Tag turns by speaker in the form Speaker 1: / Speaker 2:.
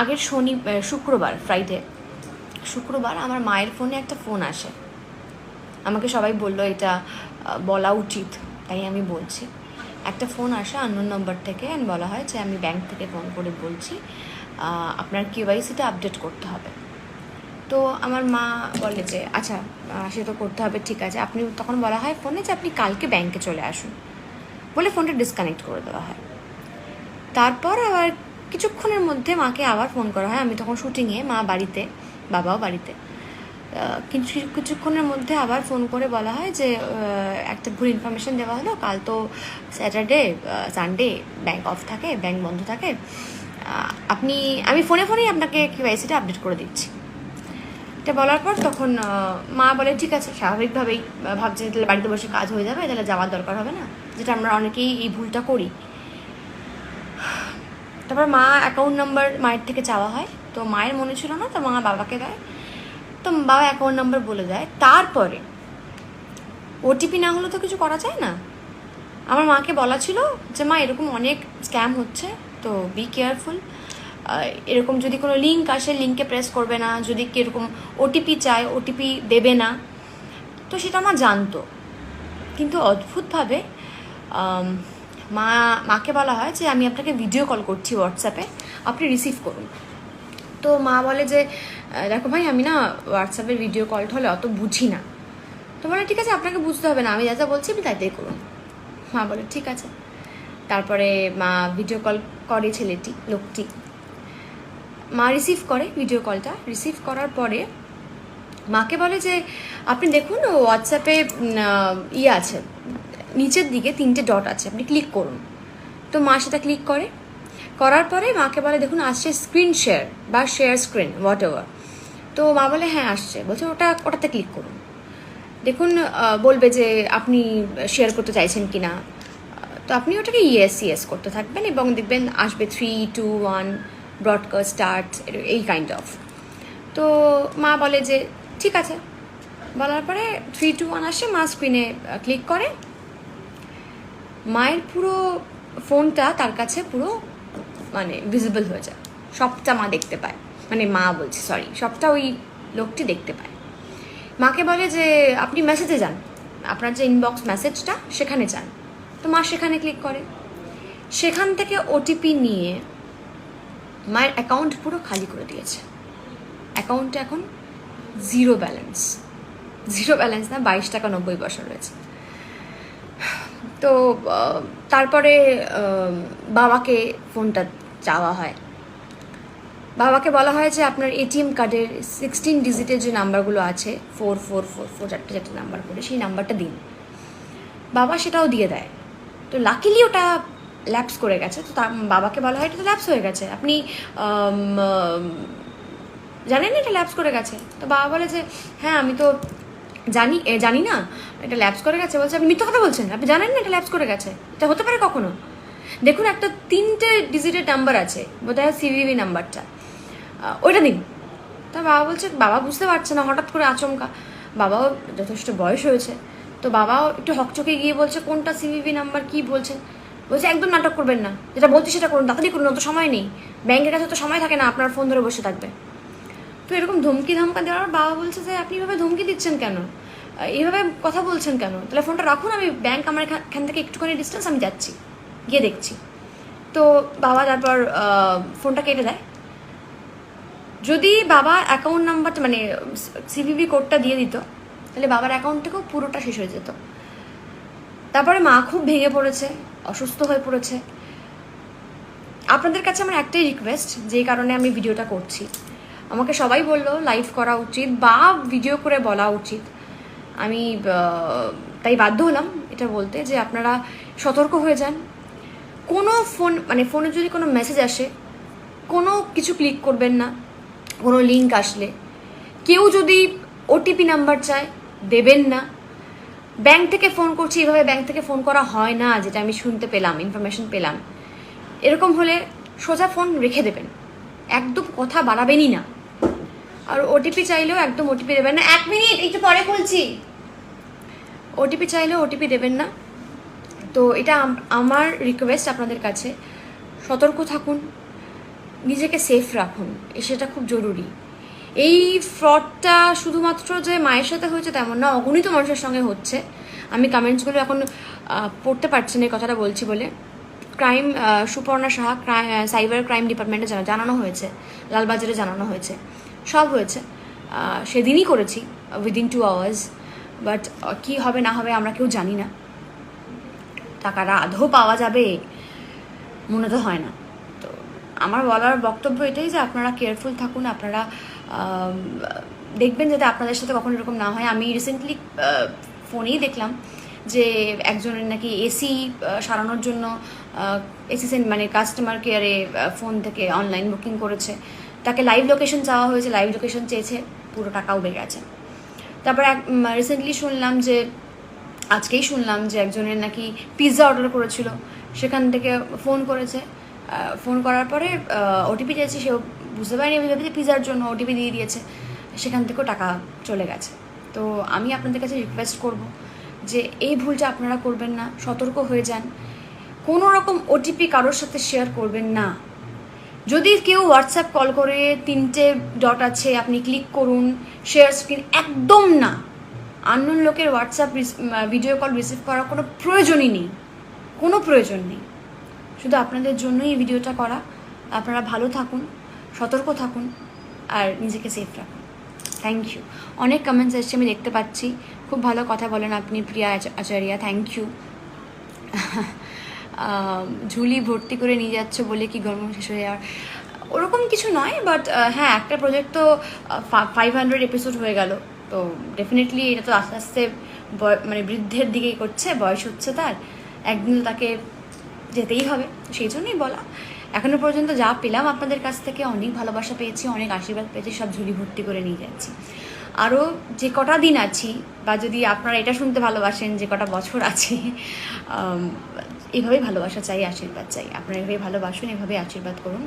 Speaker 1: আগের শনি শুক্রবার ফ্রাইডে শুক্রবার আমার মায়ের ফোনে একটা ফোন আসে। আমাকে সবাই বলল, এটা বলা উচিত। তাই আমি বলছি। একটা ফোন আসে আননোন নম্বর থেকে অ্যান্ড বলা হয় যে, আমি ব্যাংক থেকে ফোন করে বলছি আপনার কেওয়াইসিটা আপডেট করতে হবে। তো আমার মা বলে যে আচ্ছা সে তো করতে হবে, ঠিক আছে। আপনি তখন বলা হয় ফোনে যে, আপনি কালকে ব্যাংকে চলে আসুন। বলে ফোনটা ডিসকানেক্ট করে দেওয়া হয়। তারপর আবার কিছুক্ষণের মধ্যে মাকে আবার ফোন করা হয়। আমি তখন শুটিংয়ে মা বাড়িতে, বাবাও বাড়িতে। কিছু কিছুক্ষণের মধ্যে আবার ফোন করে বলা হয় যে একটা ভুল ইনফরমেশন দেওয়া হলো। কাল তো স্যাটারডে সানডে ব্যাংক অফ থাকে ব্যাংক বন্ধ থাকে। আপনি, আমি ফোনে ফোনেই আপনাকে কেওয়াইসিটা আপডেট করে দিচ্ছি। এটা বলার পর তখন মা বলে, ঠিক আছে, স্বাভাবিকভাবেই ভাবছে তাহলে বাড়িতে বসে কাজ হয়ে যাবে, তাহলে যাওয়ার দরকার হবে না। যেটা আমরা অনেকেই এই ভুলটা করি। তারপর মা অ্যাকাউন্ট নাম্বার মায়ের থেকে চাওয়া হয়। তো মায়ের মনে ছিল না, তো মা বাবাকে দেয়। তো বাবা অ্যাকাউন্ট নাম্বার বলে দেয়। তারপরে ওটিপি না হলে তো কিছু করা যায় না। আমার মাকে বলা ছিল যে, মা, এরকম অনেক স্ক্যাম হচ্ছে, তো বি কেয়ারফুল এরকম যদি কোনো লিঙ্ক আসে লিঙ্কে প্রেস করবে না। যদি কীরকম ওটিপি চায় ওটিপি দেবে না। তো সেটা মা জানতো। কিন্তু অদ্ভুতভাবে মা, মাকে বলা হয় যে আমি আপনাকে ভিডিও কল করছি হোয়াটসঅ্যাপে আপনি রিসিভ করুন। তো মা বলে যে দেখো ভাই, আমি না হোয়াটসঅ্যাপের ভিডিও কল হলে অত বুঝি না। তো বলে, ঠিক আছে, আপনাকে বুঝতে হবে না, আমি যা যা বলছি আপনি তাই তাই করুন। মা বলে, ঠিক আছে। তারপরে মা ভিডিও কল করে ছেলেটি, লোকটি। মা রিসিভ করে ভিডিও কলটা রিসিভ করার পরে মাকে বলে যে, আপনি দেখুন হোয়াটসঅ্যাপে ইয়ে আছে। নিচের দিকে তিনটে ডট আছে, আপনি ক্লিক করুন। তো মা সেটা ক্লিক করে। করার পরে মাকে বলে, দেখুন, আসছে স্ক্রিন শেয়ার বা শেয়ার স্ক্রিন হোয়াট এভার তো মা বলে হ্যাঁ আসছে। বলছে, ওটা, ওটাতে ক্লিক করুন। দেখুন বলবে যে, আপনি শেয়ার করতে চাইছেন কি না তো আপনি ওটাকে ইয়েস ইয়েস করতে থাকবেন এবং দেখবেন আসবে three two one broadcast start এই কাইন্ড অফ তো মা বলে যে, ঠিক আছে। বলার পরে থ্রি টু ওয়ান আসে, মা স্ক্রিনে ক্লিক করে। মায়ের পুরো ফোনটা তার কাছে পুরো মানে ভিজিবল হয়ে যায়। সবটা মা দেখতে পায়। মানে মা বলছে সরি সবটা ওই লোকটি দেখতে পায়। মাকে বলে যে, আপনি মেসেজে যান। আপনার যে ইনবক্স মেসেজটা সেখানে যান। তো মা সেখানে ক্লিক করে। সেখান থেকে ওটিপি নিয়ে মায়ের অ্যাকাউন্ট পুরো খালি করে দিয়েছে। অ্যাকাউন্টে এখন জিরো ব্যালেন্স জিরো ব্যালেন্স না, বাইশ টাকা নব্বই পয়সা রয়েছে। তো তারপরে বাবাকে ফোনটা চাওয়া হয়। বাবাকে বলা হয় যে আপনার এটিএম কার্ডের সিক্সটিন ডিজিটের যে নাম্বারগুলো আছে ফোর ফোর ফোর ফোর চারটে চারটে নাম্বার করে, সেই নাম্বারটা দিন। বাবা সেটাও দিয়ে দেয়। তো লাকিলি ওটা ল্যাপস করে গেছে, তো বাবাকে বলা হয় এটা তো ল্যাপস হয়ে গেছে। আপনি জানেন এটা ল্যাপস করে গেছে? তো বাবা বলে যে হ্যাঁ আমি তো জানি জানি না। এটা ল্যাপস করে গেছে বলছে, আপনি মিথ্যা কথা বলছেন, আপনি জানেন না এটা ল্যাপস করে গেছে। এটা হতে পারে কখনো? দেখুন, একটা তিনটে ডিজিটের নাম্বার আছে, বোধহয় সিভিভি নাম্বারটা ওইটা দিন। তা বাবা বলছে, বাবা বুঝতে পারছে না, হঠাৎ করে আচমকা। বাবাও যথেষ্ট বয়স হয়েছে। তো বাবাও একটু হকচকে গিয়ে বলছে, কোনটা সিভিভি নাম্বার কি বলছেন বলছে, একদম নাটক করবেন না। যেটা বলছি সেটা করুন তাড়াতাড়ি করুন অত সময় নেই। ব্যাংকের কাছে তো সময় থাকে না, আপনার ফোন ধরে বসে থাকবে। তো এরকম ধমকি ধমকা দেওয়ার বাবা বলছে যে আপনি এভাবে ধমকি দিচ্ছেন কেন? আহ, এইভাবে কথা বলছেন কেন? তাহলে ফোনটা রাখুন আমি ব্যাংক আমার এখান থেকে একটুখানি ডিস্টেন্স আমি যাচ্ছি গিয়ে দেখছি। তো বাবা তারপর ফোনটা কেটে দেয়। যদি বাবা অ্যাকাউন্ট নাম্বারটা মানে সিভিভি কোডটা দিয়ে দিত তাহলে বাবার অ্যাকাউন্ট থেকেও পুরোটা শেষ হয়ে যেত। তারপরে মা খুব ভেঙে পড়েছে অসুস্থ হয়ে পড়েছে। আপনাদের কাছে আমার একটাই রিকোয়েস্ট যেই কারণে আমি ভিডিওটা করছি। আমাকে সবাই বলল লাইভ করা উচিত বা ভিডিও করে বলা উচিত। আমি তাই বাধ্য হলাম এটা বলতে যে আপনারা সতর্ক হয়ে যান। কোনো ফোন মানে ফোনে যদি কোনো মেসেজ আসে, কোনো কিছু ক্লিক করবেন না, কোনো লিঙ্ক আসলে। কেউ যদি ওটিপি নাম্বার চায়, দেবেন না। ব্যাংক থেকে ফোন করছি, এভাবে ব্যাংক থেকে ফোন করা হয় না, যেটা আমি শুনতে পেলাম ইনফরমেশন পেলাম। এরকম হলে সোজা ফোন রেখে দেবেন। একদম কথা বাড়াবেনই না। আর ওটিপি চাইলেও একদম ওটিপি দেবেন না। এক মিনিট, একটু পরে বলছি ওটিপি চাইলেও ওটিপি দেবেন না। তো এটা আমার রিকোয়েস্ট আপনাদের কাছে। সতর্ক থাকুন। নিজেকে সেফ রাখুন। সেটা খুব জরুরি। এই ফ্রডটা শুধুমাত্র যে মায়ের সাথে হয়েছে তেমন না, অগণিত মানুষের সঙ্গে হচ্ছে। আমি কমেন্টসগুলো এখন পড়তে পারছি না এই কথাটা বলছি বলে। Crime Suparna Saha cry cyber crime ডিপার্টমেন্টে জানানো হয়েছে। লালবাজারে জানানো হয়েছে। সব হয়েছে। সেদিনই করেছি উইদিন টু আওয়ার্স বাট কী হবে না হবে আমরা কেউ জানি না। টাকাটা আদৌ পাওয়া যাবে, মনে তো হয় না। তো আমার বলার বক্তব্য এটাই যে আপনারা কেয়ারফুল থাকুন, আপনারা দেখবেন যাতে আপনাদের সাথে কখনো এরকম না হয়। আমি রিসেন্টলি ফোনেই দেখলাম যে একজনের নাকি এসি সারানোর জন্য এসি মানে কাস্টমার কেয়ারে ফোন থেকে অনলাইন বুকিং করেছে। তাকে লাইভ লোকেশন চাওয়া হয়েছে লাইভ লোকেশন চেয়েছে, পুরো টাকা উবে গেছে। তারপর এক রিসেন্টলি শুনলাম যে, আজকেই শুনলাম যে একজনের নাকি পিৎজা অর্ডার করেছিল। সেখান থেকে ফোন করেছে। ফোন করার পরে ওটিপি চেয়েছি, সেও বুঝতে পারিনি আমি ভেবেছি পিৎজার জন্য ওটিপি দিয়ে দিয়েছে। সেখান থেকেও টাকা চলে গেছে। তো আমি আপনাদের কাছে রিকোয়েস্ট করব যে, এই ভুলটা আপনারা করবেন না, সতর্ক হয়ে যান। কোনো রকম ওটিপি কারোর সাথে শেয়ার করবেন না। যদি কেউ হোয়াটসঅ্যাপ কল করে, তিনটে ডট আছে, আপনি ক্লিক করুন শেয়ার স্ক্রিন একদম না। আননোন লোকের হোয়াটসঅ্যাপ ভিডিও কল রিসিভ করার কোনো প্রয়োজনই নেই। কোনো প্রয়োজন নেই। শুধু আপনাদের জন্যই এই ভিডিওটা করা। আপনারা ভালো থাকুন, সতর্ক থাকুন, আর নিজেকে সেফ রাখুন। থ্যাংক ইউ অনেক কমেন্টস এসছে, আমি দেখতে পাচ্ছি। খুব ভালো কথা বলেন আপনি, প্রিয়া আচ- আচার্যা। থ্যাংক ইউ ঝুলি ভর্তি করে নিয়ে যাচ্ছ বলে কি গরম শেষ হয়ে যাওয়ার? ওরকম কিছু নয় বাট হ্যাঁ একটা প্রজেক্ট তো ফাইভ হান্ড্রেড এপিসোড হয়ে গেল। তো ডেফিনেটলি এটা তো আস্তে আস্তে মানে বৃদ্ধের দিকেই করছে, বয়স হচ্ছে তার। একদিন তাকে যেতেই হবে, সেই জন্যই বলা। এখনও পর্যন্ত যা পেলাম আপনাদের কাছ থেকে, অনেক ভালোবাসা পেয়েছি, অনেক আশীর্বাদ পেয়েছি, সব ঝুলি ভর্তি করে নিয়ে যাচ্ছি। আরও যে কটা দিন আছি, বা যদি আপনারা এটা শুনতে ভালোবাসেন, যে কটা বছর আছে আম, এভাবেই ভালোবাসা চাই আশীর্বাদ চাই। আপনারা এভাবে ভালোবাসুন এভাবে আশীর্বাদ করুন।